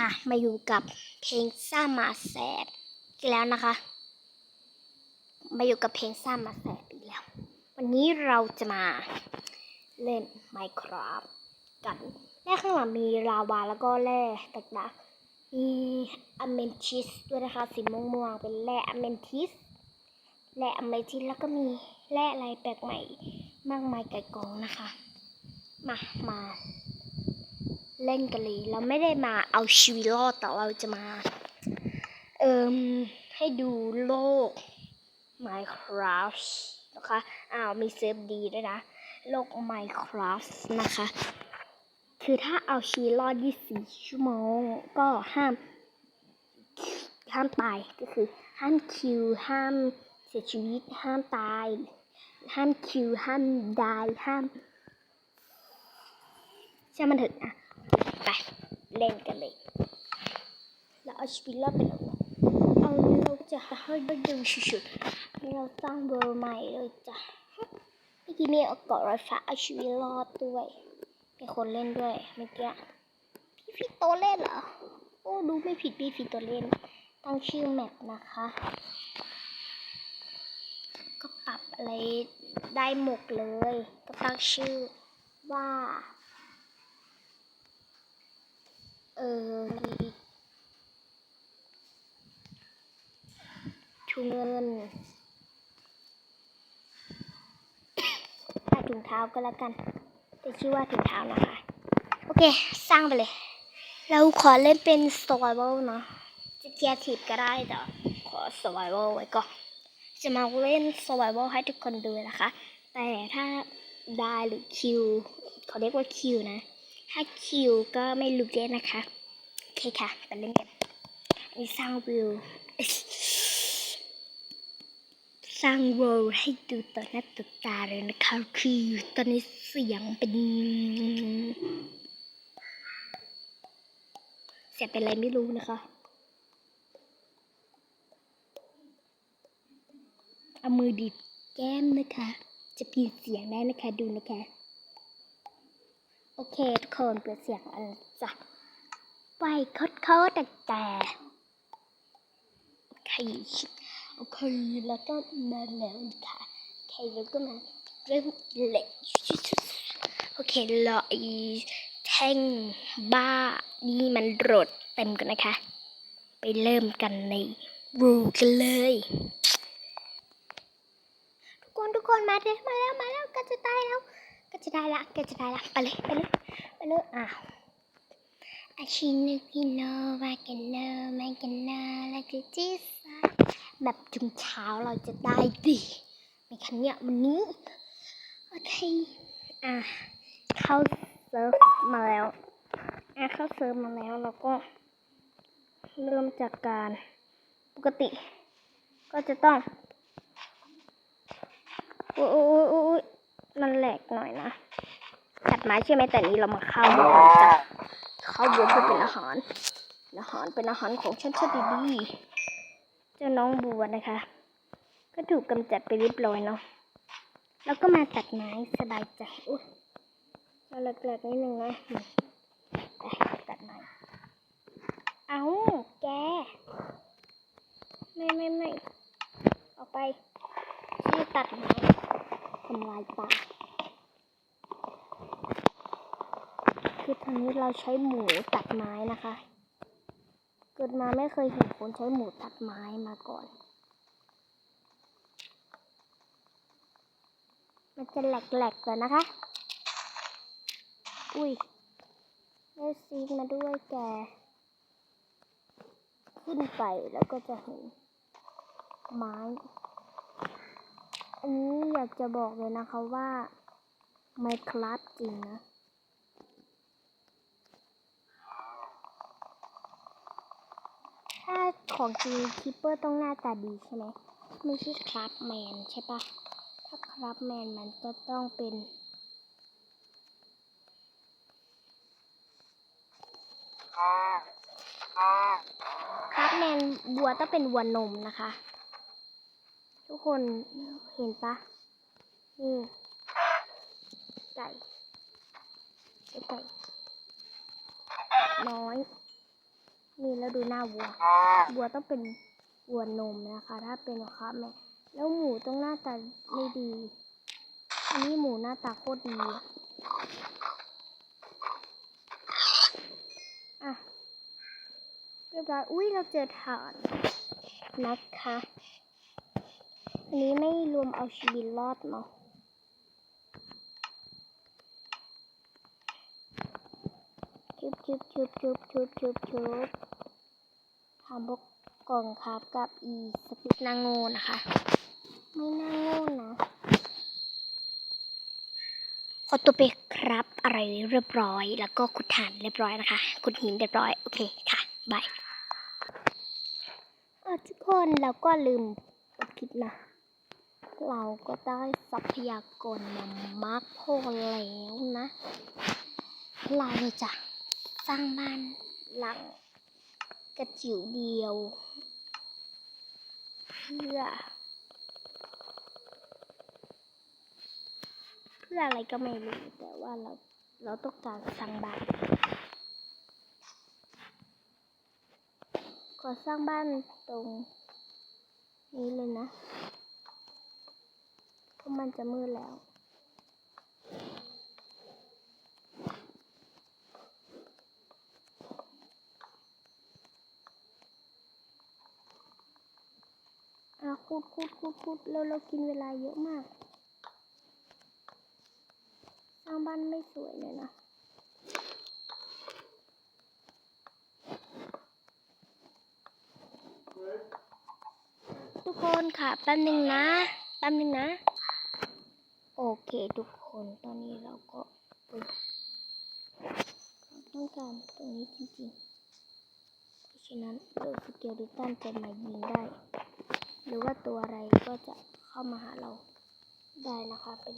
ค่ะ มาอยู่กับเพลงซ่ามาแสบอีกแล้วนะคะ มาอยู่กับเพลงซ่ามาแสบอีกแล้ว วันนี้เราจะมาเล่น Minecraft กันแร่ข้างหลังมีลาวาแล้วก็แร่ต่างๆมีอเมนทิสด้วยนะคะ สีม่วงๆเป็นแร่อเมนทิสแร่อเมนทิสแล้วก็มีแร่อะไรแปลกใหม่ มากมายไก่กองนะคะ มา มา เล่นกันเลยเราไม่ได้มาเอาชีวิตรอดแต่เราจะมา เอิมให้ดูโลก Minecraft นะคะ อ้าว มีเซิร์ฟดีด้วยนะ โลก Minecraft นะคะ คือถ้าเอาชีวิตรอด 24 ชั่วโมง ก็ห้าม ห้ามตาย ก็คือ ห้ามคิว ห้ามเสียชีวิต ห้ามตาย ห้ามคิว ห้ามดาย ห้าม ใช่มันเถอะอะ ไปเล่นกันเลยแล้วเอาชีวิตรอดไปแล้วเอาเราจะให้ดูชุดๆเราสร้างเบอร์ใหม่เลยจ้ะเมื่อกี้มีเอาเกาะรถไฟเอาชีวิตรอดด้วยมีคนเล่นด้วยเมื่อกี้พี่ฟิโตเล่นเหรอโอ้ดูไม่ผิดพี่ฟิโตเล่น ตั้งชื่อแมปนะคะ ก็ปรับอะไรได้หมดเลย ก็ตั้งชื่อว่า เออมีถุงเงินใส่ถุงเท้าก็แล้วกันจะชื่อว่าถุงเท้านะคะ โอเค สร้างไปเลย เราขอเล่นเป็น survival เนาะจะเกียร์ทีบก็ได้แต่ขอ survival ไว้ก่อนจะมาเล่น survival ให้ทุกคนดูนะคะ แต่ถ้าได้หรือคิวเขาเรียกว่าคิวนะ ถ้าคิวก็ไม่รู้เล่นนะคะ โอเคค่ะไปเล่นกันอันนี้สร้างวิว สร้างเวิลด์ให้ดูต่อหน้าต่อตาเลยนะคะ คือตอนนี้เสียงเป็น เสียงเป็นอะไรไม่รู้นะคะเอามือดิบแก้มนะคะ จะเปลี่ยนเสียงได้นะคะดูนะคะ โอเคทุกคนเปิดเสียงอันจ้ะไปโคตรโคตรแต่แต่โอเคโอเคแล้วก็มาแล้วค่ะโอเคแล้วก็มาเริ่มเล็กโอเครอไอ้แท่งบ้านี่มันโรดเต็มกันนะคะ ไปเริ่มกันในรูกันเลย ทุกคนทุกคนมาเลยมาแล้วมาแล้วก็จะตายแล้ว ก็จะได้ละก็จะได้ละไปเลยไปเลยไปเลยอ้าวอาชินุกิโนวาเกโนมาเกโนลากิจิสแบบจุงเช้าเราจะได้ดีในคันเนี้ยวันนี้โอเคอะเข้าเซิร์ฟมาแล้วอะเข้าเซิร์ฟมาแล้วเราก็เริ่มจากการปกติ ก็จะต้องอุ้ยอุ้ยอุ้ยอุ้ยมัน แหลกหน่อยนะตัดไม้ใช่ไหมแต่นี้เรามาเข้าบนจ้ะเข้าบนเพื่อเป็นอาหารอาหารเป็นอาหารของฉันชาดีดีเจ้าน้องบัวนะคะ ก็ถูกกำจัดไปเรียบร้อยเนาะแล้วก็มาตัดไม้สบายใจอุ้ยเราแหลกๆนิดนึงนะนี่ไปตัดไม้เอาแกไม่ไม่ไม่ออกไปที่ตัดไม้ทำลายป่า คือทางนี้ เราใช้หมูตัดไม้นะคะ เกิดมาไม่เคยเห็นคนใช้หมูตัดไม้มาก่อน มันจะแหลกๆก่อนนะคะ อุ้ยได้ซีนมาด้วยแก ขึ้นไปแล้วก็จะเห็นไม้ อันนี้อยากจะบอกเลยนะคะว่าไมคลาสจริงนะ ถ้าของจริงคิปเปอร์ต้องหน้าตาดีใช่ไหมไม่ใช่คราฟแมนใช่ปะถ้าคราฟแมนมันก็ต้องเป็นคราฟแมนวัวต้องเป็นวัวนมนะคะ ทุกคนเห็นปะนี่ไก่ไก่น้อย แล้วดูหน้าวัว วัวต้องเป็นวัวนมนะคะ ถ้าเป็นครับแม่แล้วหมูต้องหน้าตาไม่ดี อันนี้หมูหน้าตาโคตรดีอะอะเรียบร้อยอุ้ยเราเจอถ่านนะคะ อันนี้ไม่รวมเอาชีวิตรอดเนาะชุบชุบชุบชุบชุบชุบชุบ ทำพวกกล่องครับกับอีสปิกนางโง่นะคะ ไม่น่าโง่นะขอตัวไปครับอะไรเรียบร้อย แล้วก็ขุดฐานเรียบร้อยนะคะขุดหินเรียบร้อย โอเคค่ะบายทุกคนเราก็ลืมคลิปนะเราก็ได้ทรัพยากรมามากพอแล้วนะ เราจะสร้างบ้านหลัง กระจิ๋วเดียว เพื่อ เพื่ออะไรก็ไม่รู้ แต่ว่าเราเราต้องการสร้างบ้านขอสร้างบ้านตรงนี้เลยนะเพราะมันจะมืดแล้ว อะคูดคูดคูดคูดแล้วเรากินเวลาเยอะมาก สร้างบ้านไม่สวยเลยนะทุกคนค่ะแป๊บนึงนะแป๊บนึงนะ โอเคทุกคนตอนนี้เราก็ต้องการตรงนี้จริงๆ เพราะฉะนั้นโดยสเกลดิตันจะมายิงได้ หรือว่าตัวอะไรก็จะเข้ามาหาเราได้นะคะเป็น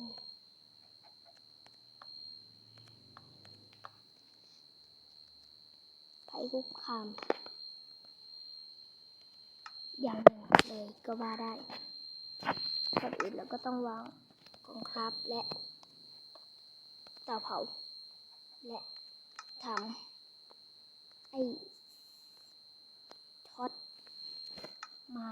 ภัยคุกคาม อย่างหนึ่งเลยก็ว่าได้ก่อนอื่นเราก็ต้องวางกองครับและเตาเผา และทำไอ้ท็อตมา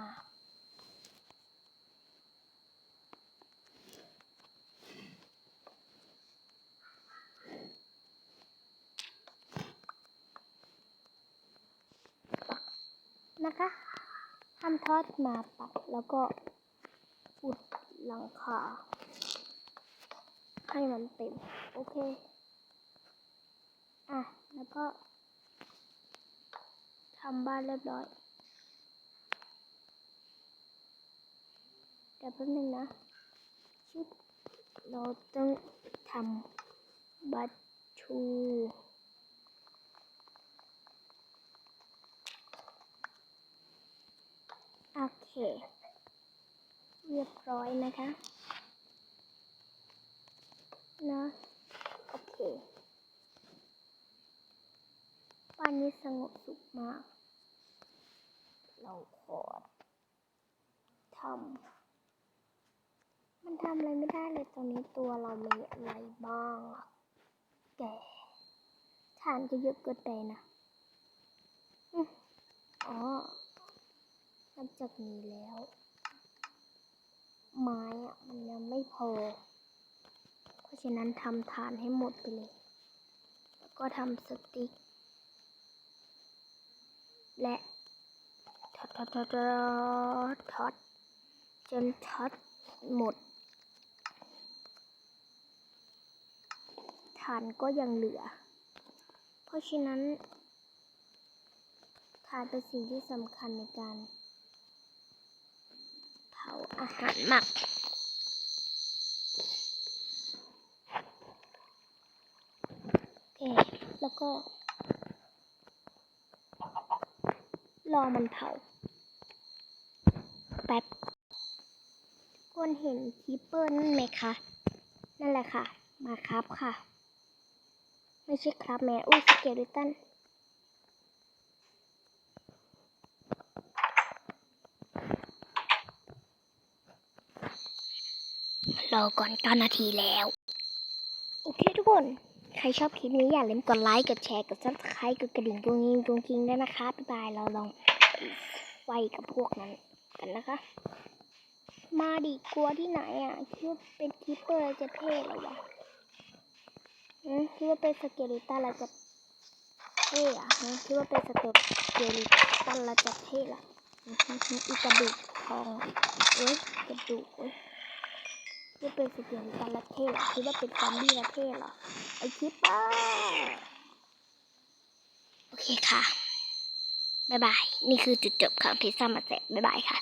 นะคะทำทอดมาปักแล้วก็อุดหลังคาให้มันเต็ม โอเค อะ แล้วก็ทำบ้านเรียบร้อยแต่แป๊บนึงนะชุดเราต้องทำบัตชู โอ เคเรียบร้อยนะคะนะโอเควันนี้สงบสุขมาก เราขอทำมันทำอะไรไม่ได้เลยตอนนี้ตัวเรามีอะไรบ้างแกฐานก็เยอะเกินไปนะอ๋อ นอกจากนี้แล้ว ไม้อะมันยังไม่พอ เพราะฉะนั้นทำฐานให้หมดไปเลย แล้วก็ทำสติ๊ก และทอดทอดทอดทอดทอดจนทอดหมด ฐานก็ยังเหลือ เพราะฉะนั้นฐานเป็นสิ่งที่สำคัญในการ อาหารหมักโอเคแล้วก็ รอมันเผา แป๊บกคนเห็นคีปเปอร์นั่นไหมคะ นั่นแหละค่ะ มาครับค่ะ ไม่ใช่ครับแม่อุ้ยสเกลิตัน รอก่อนเก้านาทีแล้ว โอเคทุกคน ใครชอบคลิปนี้อย่าลืมกดไลค์ กดแชร์ กดซับสไครต์กดกระดิ่งกุ้งยิงกุ้งกิงด้วยนะคะบ๊ายบาย เราลองไปไฟกับพวกนั้นกันนะคะ มาดิกลัวที่ไหนอะ คิดว่าเป็นคิปเปอร์จะเท่เหรอวะอืมคิดว่าเป็นสเกลิตันเราจะเท่อะคิดว่าเป็นสเกลิตันเราจะเท่เหรออืมอืมอืมอีกระดูกทองเอ้ยกระดูกเอ้ย คิดว่เป็นสเกลิตันละเท่เหรอคิดว่าเป็นซอมบี้ละเทศหรอไอคิปเปอร์โอเคค่ะ บ๊ายบาย นี่คือจุดจบของพิซซ่ามาแจบ๊ายบายค่ะ